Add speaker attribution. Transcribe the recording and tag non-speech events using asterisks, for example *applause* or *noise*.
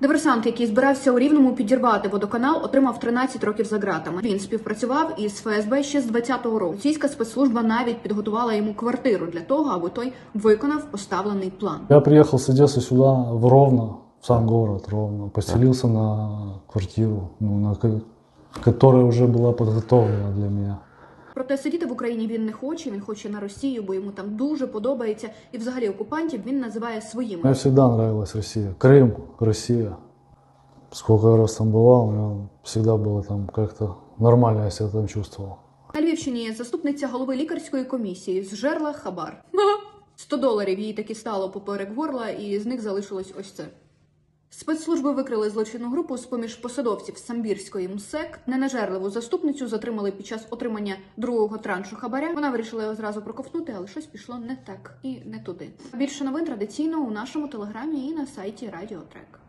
Speaker 1: Диверсант, який збирався у рівному підірвати водоканал, отримав 13 років за ґратами. Він співпрацював із ФСБ ще з 20-го року. Російська спецслужба навіть підготувала йому квартиру для того, аби той виконав поставлений план.
Speaker 2: Я приехал с Одессы сюда, в Ровно, в сам город Ровно, поселился на квартиру, ну, на, ко- которая уже была подготовлена для меня.
Speaker 1: Проте сидіти в Україні він не хоче. Він хоче на Росію, бо йому там дуже подобається. І взагалі окупантів він називає своїми.
Speaker 2: Мне всегда нравилась Россия. Крым, Россия. Сколько раз там бывал, мне всегда было там как-то нормально я себя там чувствовал.
Speaker 1: На Львівщині заступниця голови лікарської комісії зжерла хабар. *laughs* 100 доларів їй таки стало поперек горла, і з них залишилось ось це. Спецслужби викрили злочинну групу з поміж посадовців самбірської МСЕК. Ненажерливу заступницю затримали під час отримання другого траншу хабаря. Вона вирішила його зразу проковтнути, але щось пішло не так і не туди. Більше новин традиційно у нашому телеграмі і на сайті Радіотрек.